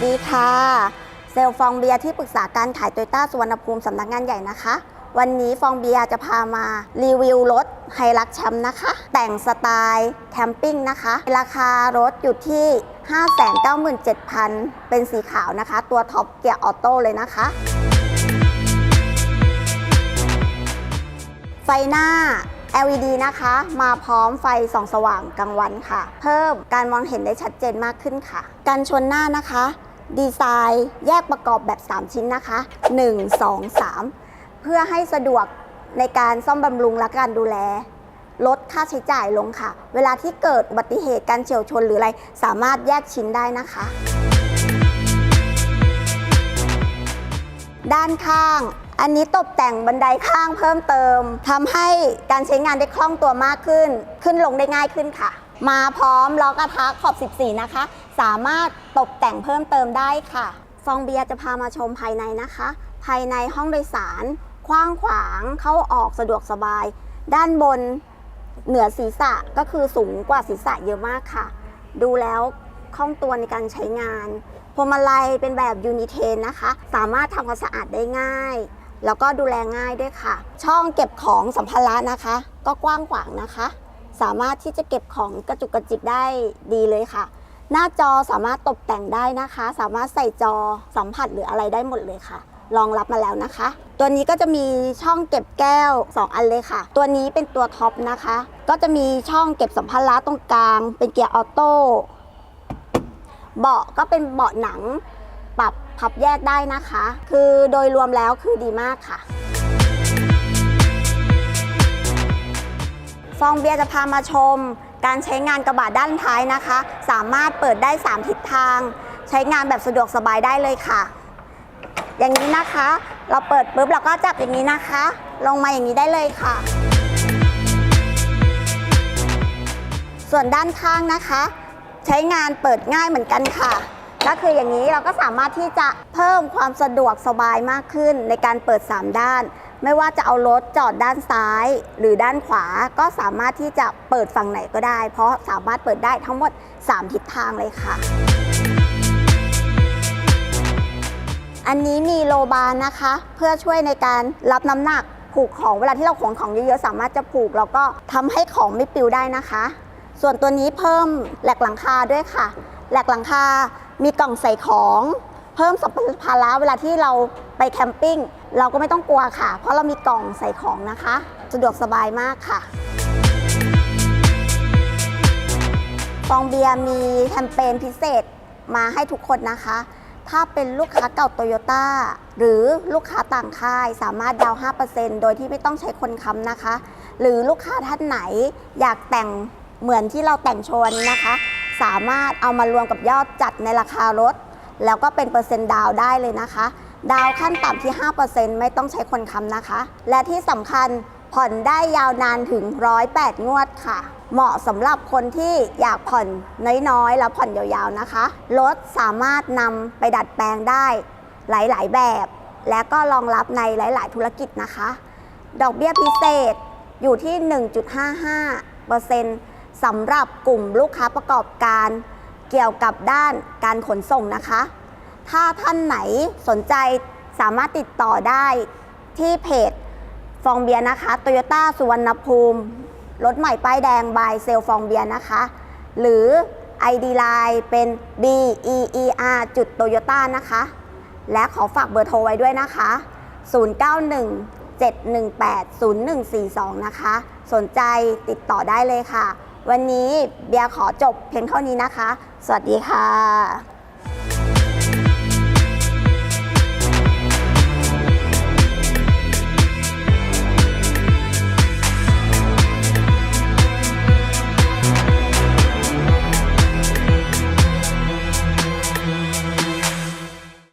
สวัสดีค่ะ เซลฟองเบียที่ปรึกษาการขายโตโยต้าสุวรรณภูมิสำนักงานใหญ่นะคะ วันนี้ฟองเบียจะพามารีวิวรถไฮรักแชมป์นะคะ แต่งสไตล์แคมปิ้งนะคะ ราคารถอยู่ที่ 597,000 เป็นสีขาวนะคะ ตัวท็อปเกียร์ออโต้เลยนะคะ ไฟหน้า LED นะคะ มาพร้อมไฟส่องสว่างกลางวันค่ะ เพิ่มการมองเห็นได้ชัดเจนมากขึ้นค่ะ การชนหน้านะคะ ดีไซน์แยกประกอบแบบ 3 ชิ้นนะคะ 1 2 3 เพื่อให้สะดวกในการซ่อมบำรุงและการดูแล ลดค่าใช้จ่ายลงค่ะ เวลาที่เกิดอุบัติเหตุการเฉียวชนหรืออะไร สามารถแยกชิ้นได้นะคะ ด้านข้างอันนี้ตกแต่งบันไดข้างเพิ่มเติมทำให้การใช้งานได้คล่องตัวมากขึ้น ขึ้นลงได้ง่ายขึ้นค่ะ มาพร้อมล้อกระทะขอบ 14 นะคะ สามารถตกแต่งเพิ่มเติมได้ค่ะฟองเบียร์จะพามาชมภายในนะคะ ภายในห้องโดยสารกว้างขวางเข้าออกสะดวกสบาย ด้านบนเหนือศีรษะก็คือสูงกว่าศีรษะเยอะมากค่ะ ดูแล้วคล่องตัวในการใช้งานพวงมาลัยเป็นแบบยูนิเทนนะคะ สามารถทำความสะอาดได้ง่าย แล้วก็ดูแลง่ายด้วยค่ะ ช่องเก็บของสัมภาระนะคะ ก็กว้างขวางนะคะ สามารถที่จะเก็บของกระจุกกระจิกได้ดีเลยค่ะ หน้าจอสามารถตกแต่งได้นะคะ สามารถใส่จอสัมผัสหรืออะไรได้หมดเลยค่ะรองรับมาแล้วนะคะ ตัวนี้ก็จะมีช่องเก็บแก้ว 2 อันเลยค่ะ ตัวนี้เป็นตัวท็อปนะคะ ก็จะมีช่องเก็บสัมภาระตรงกลาง เป็นเกียร์ออโต้ เบาะก็เป็นเบาะหนัง ปรับพับแยกได้นะคะ คือโดยรวมแล้วคือดีมากค่ะ ฟองเบียร์จะพามาชม การใช้งานกระบะด้านท้ายนะคะ สามารถเปิดได้ 3 ทิศทาง ใช้งานแบบสะดวกสบายได้เลยค่ะ อย่างนี้นะคะ เราเปิดปุ๊บเราก็จับอย่างนี้นะคะ ลงมาอย่างนี้ได้เลยค่ะ ส่วนด้านข้างนะคะ ใช้งานเปิดง่ายเหมือนกันค่ะ ก็คืออย่างนี้เราก็สามารถที่จะเพิ่มความสะดวกสบายมากขึ้นในการเปิด 3 ด้าน ไม่ว่าจะเอารถจอดด้านซ้าย หรือด้านขวาก็สามารถที่จะเปิดฝั่งไหนก็ได้ เพราะสามารถเปิดได้ทั้งหมด 3 ทิศทางเลยค่ะ อันนี้มีโลบาร์นะคะ เพื่อช่วยในการรับน้ำหนักผูกของเวลาที่เราขนของเยอะๆสามารถจะผูกแล้วก็ทำให้ของไม่ปลิวได้นะคะ ส่วนตัวนี้เพิ่มแหลกหลังคาด้วยค่ะ แหลกหลังคา มีกล่องใส่ของเพิ่มสัมภาระเวลาที่เราไปแคมปิ้งเราก็ไม่ต้องกลัวค่ะ เพราะเรามีกล่องใส่ของนะคะ สะดวกสบายมากค่ะฟองเบียร์มีแคมเปญพิเศษมาให้ทุกคนนะคะ ถ้าเป็นลูกค้าเก่าโตโยต้าหรือลูกค้าต่างค่ายสามารถดาวน์5%โดยที่ไม่ต้องใช้คนค้ำนะคะ หรือลูกค้าท่านไหนอยากแต่งเหมือนที่เราแต่งโชว์วันนี้นะคะ สามารถเอามารวมกับยอดจัดในราคารถ แล้วก็เป็นเปอร์เซ็นต์ดาวได้เลยนะคะ ดาวขั้นต่ำที่ 5%ไม่ต้องใช้คนค้ำนะคะ และที่สำคัญผ่อนได้ยาวนานถึง 108 งวดค่ะ เหมาะสำหรับคนที่อยากผ่อนน้อยๆ แล้วผ่อนยาวๆนะคะ รถสามารถนำไปดัดแปลงได้หลายๆ แบบ และก็รองรับในหลาย ๆ ธุรกิจนะคะ ดอกเบี้ยพิเศษอยู่ที่ 1.55% สำหรับกลุ่มลูกค้าประกอบการเกี่ยวกับด้านการขนส่งนะคะ ถ้าท่านไหนสนใจสามารถติดต่อได้ที่เพจฟองเบียร์นะคะโตโยต้าสุวรรณภูมิ รถใหม่ป้ายแดงบายเซลฟองเบียร์นะคะ หรือ ID Line เป็น B E E R จุดโตโยต้านะคะ และขอฝากเบอร์โทรไว้ด้วยนะคะ 091 718 0142 นะคะ สนใจติดต่อได้เลยค่ะ วันนี้เบียร์ขอจบเพียงเท่านี้นะคะ สวัสดีค่ะ